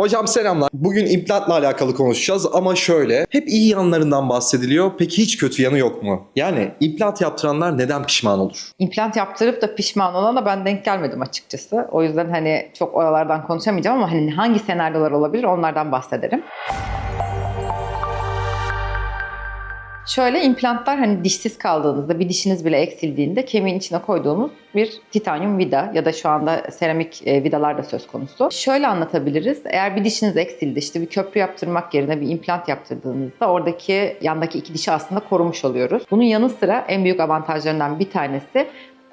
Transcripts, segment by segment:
Hocam selamlar. Bugün implantla alakalı konuşacağız ama şöyle. Hep iyi yanlarından bahsediliyor. Peki hiç kötü yanı yok mu? Yani implant yaptıranlar neden pişman olur? İmplant yaptırıp da pişman olana ben denk gelmedim açıkçası. O yüzden hani çok oralardan konuşamayacağım ama hani hangi senaryolar olabilir onlardan bahsederim. Şöyle implantlar hani dişsiz kaldığınızda bir dişiniz bile eksildiğinde kemiğin içine koyduğumuz bir titanyum vida ya da şu anda seramik e, vidalar da söz konusu. Şöyle anlatabiliriz. Eğer bir dişiniz eksildi işte bir köprü yaptırmak yerine bir implant yaptırdığınızda oradaki yandaki iki dişi aslında korumuş oluyoruz. Bunun yanı sıra en büyük avantajlarından bir tanesi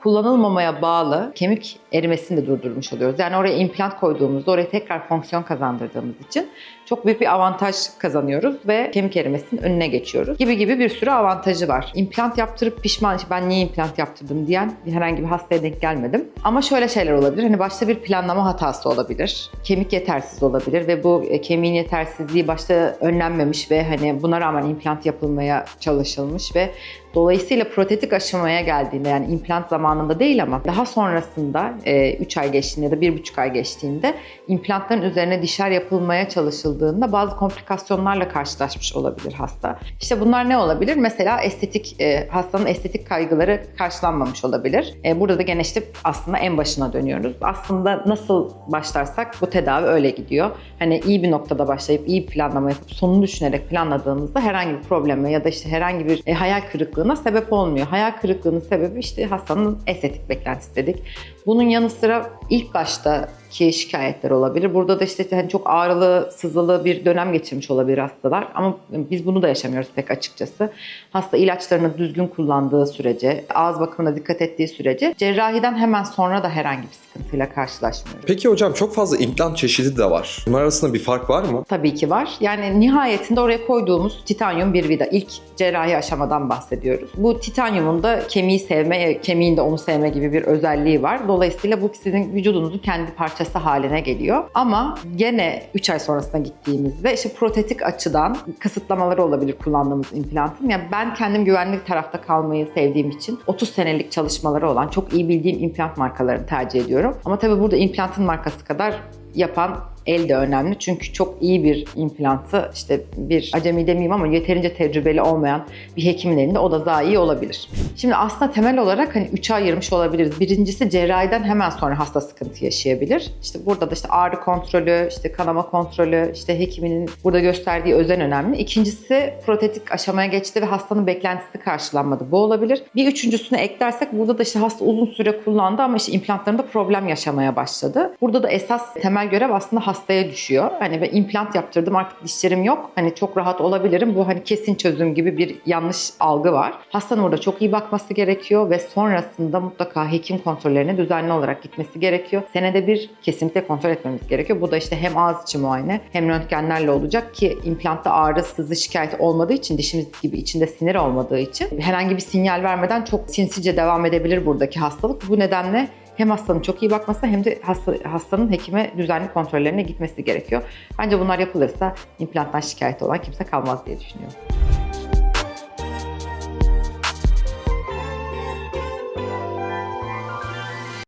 kullanılmamaya bağlı kemik erimesini de durdurmuş oluyoruz. Yani oraya implant koyduğumuzda oraya tekrar fonksiyon kazandırdığımız için çok büyük bir avantaj kazanıyoruz ve kemik erimesinin önüne geçiyoruz. Gibi gibi bir sürü avantajı var. İmplant yaptırıp pişman, ben niye implant yaptırdım diyen herhangi bir hastaya denk gelmedim. Ama şöyle şeyler olabilir. Hani başta bir planlama hatası olabilir. Kemik yetersiz olabilir ve bu e, kemiğin yetersizliği başta önlenmemiş ve hani buna rağmen implant yapılmaya çalışılmış ve Dolayısıyla protetik aşamaya geldiğinde yani implant zamanında değil ama daha sonrasında 3 ay geçtiğinde ya da 1,5 ay geçtiğinde implantların üzerine dişler yapılmaya çalışıldığında bazı komplikasyonlarla karşılaşmış olabilir hasta. İşte bunlar ne olabilir? Mesela estetik e, hastanın estetik kaygıları karşılanmamış olabilir. E, burada da gene işte aslında en başına dönüyoruz. Aslında nasıl başlarsak bu tedavi öyle gidiyor. Hani iyi bir noktada başlayıp iyi planlama yapıp sonunu düşünerek planladığımızda herhangi bir probleme ya da işte herhangi bir e, hayal kırıklığına sebep olmuyor. Hayal kırıklığının sebebi işte hastanın estetik beklentisi dedik. Bunun yanı sıra ilk baştaki şikayetler olabilir. Burada da işte hani çok ağrılı, sızılı bir dönem geçirmiş olabilir hastalar. Ama biz bunu da yaşamıyoruz pek açıkçası. Hasta ilaçlarını düzgün kullandığı sürece, ağız bakımına dikkat ettiği sürece cerrahiden hemen sonra da herhangi bir sıkıntıyla karşılaşmıyoruz. Peki hocam çok fazla implant çeşidi de var. Bunlar arasında bir fark var mı? Tabii ki var. Yani nihayetinde oraya koyduğumuz titanyum bir vida. ilk cerrahi aşamadan bahsediyoruz. Bu titanyumun da kemiği sevme, kemiğin de onu sevme gibi bir özelliği var. Dolayısıyla bu sizin vücudunuzun kendi parçası haline geliyor. Ama gene 3 ay sonrasına gittiğimizde işte protetik açıdan kısıtlamaları olabilir kullandığımız implantın. Yani ben kendim güvenli tarafta kalmayı sevdiğim için 30 senelik çalışmaları olan çok iyi bildiğim implant markalarını tercih ediyorum. Ama tabii burada implantın markası kadar yapan el de önemli. Çünkü çok iyi bir implantı işte bir acemi demeyeyim ama yeterince tecrübeli olmayan bir hekimin elinde o da iyi olabilir. Şimdi aslında temel olarak hani 3'e ayırmış olabiliriz. Birincisi cerrahiden hemen sonra hasta sıkıntı yaşayabilir. İşte burada da işte ağrı kontrolü, işte kanama kontrolü, işte hekiminin burada gösterdiği özen önemli. İkincisi protetik aşamaya geçti ve hastanın beklentisi karşılanmadı. Bu olabilir. Bir üçüncüsünü eklersek burada da işte hasta uzun süre kullandı ama işte implantlarında problem yaşamaya başladı. Burada da esas temel görev aslında hastaya düşüyor. Hani ben implant yaptırdım artık dişlerim yok. Hani çok rahat olabilirim. Bu hani kesin çözüm gibi bir yanlış algı var. Hastanın orada çok iyi bakması gerekiyor ve sonrasında mutlaka hekim kontrollerine düzenli olarak gitmesi gerekiyor. Senede bir kesinlikle kontrol etmemiz gerekiyor. Bu da işte hem ağız içi muayene hem röntgenlerle olacak ki implantta ağrı, sızı şikayeti olmadığı için dişimiz gibi içinde sinir olmadığı için herhangi bir sinyal vermeden çok sinsice devam edebilir buradaki hastalık. Bu nedenle hem hastanın çok iyi bakması hem de hasta, hastanın hekime düzenli kontrollerine gitmesi gerekiyor. Bence bunlar yapılırsa implanttan şikayet olan kimse kalmaz diye düşünüyorum.